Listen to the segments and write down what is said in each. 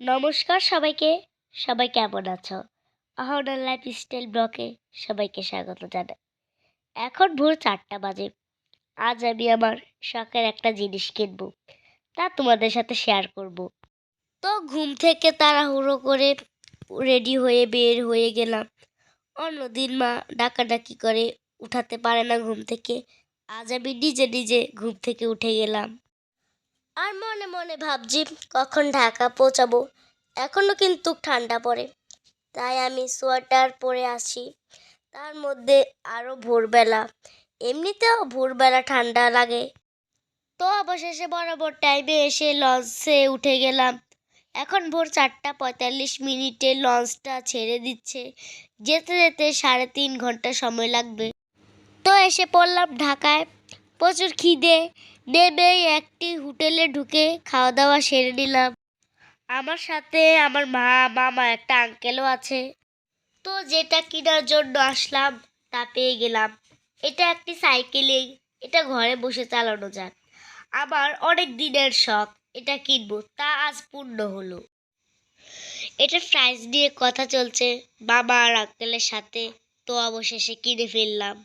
নমস্কার সবাইকে। সবাই কেমন আছো? আহনার লাইফ স্টাইল ব্লকে সবাইকে স্বাগত জানাই এখন ভোর চারটা বাজে। আজ আমি আমার শখের একটা জিনিস কিনবো। তা তোমাদের সাথে শেয়ার করব। তো ঘুম থেকে তাড়াহুড়ো করে রেডি হয়ে বের হয়ে গেলাম। অন্যদিন মা ডাকাডাকি করে উঠাতে পারে না ঘুম থেকে। আজ আমি নিজে নিজে ঘুম থেকে উঠে গেলাম। আর মনে মনে ভাবছি কখন ঢাকা পৌঁছাবো। এখনও কিন্তু ঠান্ডা পড়ে। তাই আমি সোয়েটার পরে আসি তার মধ্যে আরও ভোরবেলা। এমনিতেও ভোরবেলা ঠান্ডা লাগে। তো অবশেষে বরাবর টাইমে এসে লঞ্চে উঠে গেলাম। এখন ভোর চারটা পঁয়তাল্লিশ মিনিটে লঞ্চটা ছেড়ে দিচ্ছে। যেতে যেতে সাড়ে তিন ঘণ্টা সময় লাগবে। তো এসে পড়লাম ঢাকায়। প্রচুর খিদে। নেমেই একটি হোটেলে ঢুকে খাওয়া দাওয়া সেরে নিলাম। আমার সাথে আমার মা, মামা, একটা আঙ্কেলও আছে। তো যেটা কেনার জন্য আসলাম, তা পেয়ে গেলাম। এটা একটি সাইকেলিং, এটা ঘরে বসে চালানো যাক। আমার অনেক দিনের শখ, এটা কিনবো, তা আজ পূর্ণ হলো। এটা প্রাইস নিয়ে কথা চলছে, মামা আর আঙ্কেলের সাথে। তো অবশেষে কিনে ফেললাম।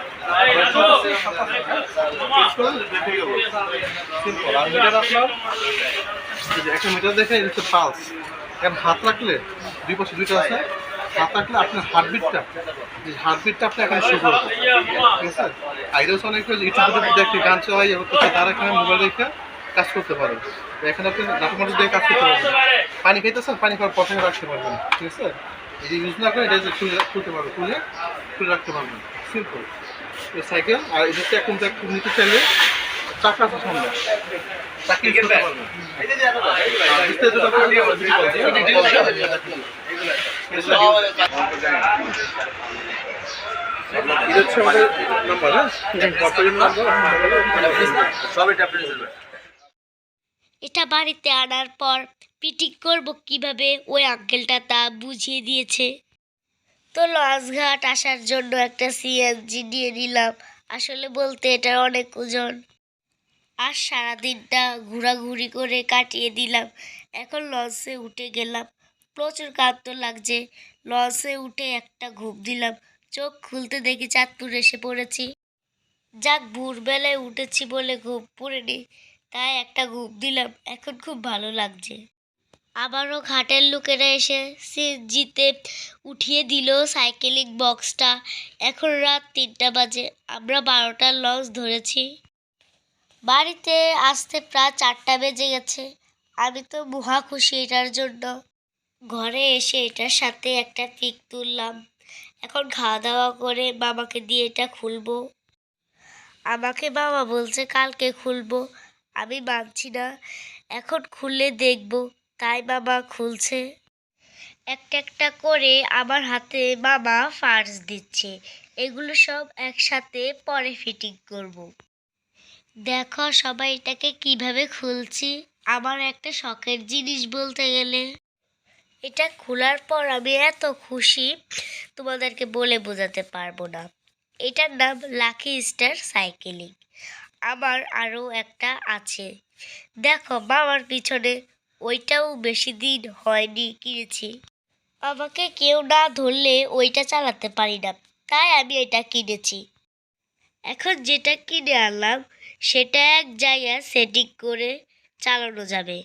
যে একটা মিটার দেখে হচ্ছে পালস এখন হাত রাখলে দুই পাশে দুইটা আছে। হাত রাখলে আপনার হার্টবিটটা এই হার্টবিটটা আপনি এখানে শো করবে। ঠিক আছে? আইডিয়াস অনেক গান চালাই হচ্ছে তারা এখানে মোবাইল রেখে কাজ করতে পারে। এখানে আপনি নাটমাটি দিয়ে কাজ করতে পারবেন। পানি খাইতেছেন? পানি খাওয়ার প্রথমে রাখতে পারবেন। ঠিক আছে? এই যে ইউজ না করে এটা খুলে, খুলতে পারবেন। খুলে খুলে রাখতে পারবেন। সিম্পল সাইকেল আর এটা হচ্ছে এখন নিতে চাইলে চাকা আছে সামনে। এটা হ্যাঁ? এটা বাড়িতে আনার পর পিটিক করব কীভাবে? ওই আঙ্কেলটা তা বুঝিয়ে দিয়েছে। তো লঞ্চঘাট আসার জন্য একটা সিএনজি নিয়ে নিলাম। আসলে বলতে এটার অনেক ওজন। আর সারাদিনটা ঘোরাঘুরি করে কাটিয়ে দিলাম। এখন লঞ্চে উঠে গেলাম। প্রচুর ক্লান্ত লাগছে। লঞ্চে উঠে একটা ঘুম দিলাম। চোখ খুলতে দেখি চাঁদপুর এসে পড়েছি। যাক, ভোরবেলায় উঠেছি বলে ঘুম পড়েনি, তাই একটা ঘুম দিলাম। এখন খুব ভালো লাগছে। আবারও ঘাটের লোকেরা এসে সে জিতে উঠিয়ে দিল সাইকেলিং বক্সটা। এখন রাত তিনটা বাজে, আমরা বারোটার লঞ্চ ধরেছি। বাড়িতে আসতে প্রায় চারটা বেজে গেছে। আমি তো মহা খুশি এটার জন্য। ঘরে এসে এটার সাথে একটা পিক তুললাম। এখন খাওয়া দাওয়া করে বাবাকে দিয়ে এটা খুলবো। আমাকে বাবা বলছে কালকে খুলবো। আমি মানছি না। এখন খুলে দেখব। তাই বাবা খুলছে। একটা একটা করে আমার হাতে বাবা ফার্স দিচ্ছে। এগুলো সব একসাথে পরে ফিটিং করব। দেখো সবাই এটাকে কীভাবে খুলছি। আমার একটা শখের জিনিস বলতে গেলে। এটা খোলার পর আমি এত খুশি, তোমাদেরকে বলে বোঝাতে পারব না। এটার নাম লাকি স্টার সাইকেলিং আমার আরও একটা আছে। দেখো বাবার পিছনে ওইটাও বেশি দিন হয়নি কিনেছি। আমাকে কেউ না ধরলে ওইটা চালাতে পারি না, তাই আমি এটা কিনেছি। এখন যেটা কিনে আনলাম, সেটা এক জায়গায় সেটিং করে চালানো যাবে।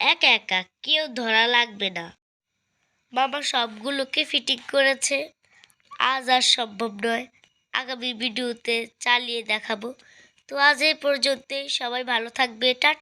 একা একা, কেউ ধরা লাগবে না। বাবা সবগুলোকে ফিটিং করেছে। আজ আর সম্ভব নয়। আগামী ভিডিওতে চালিয়ে দেখাবো। তো আজ এই পর্যন্তই। সবাই ভালো থাকবে। টা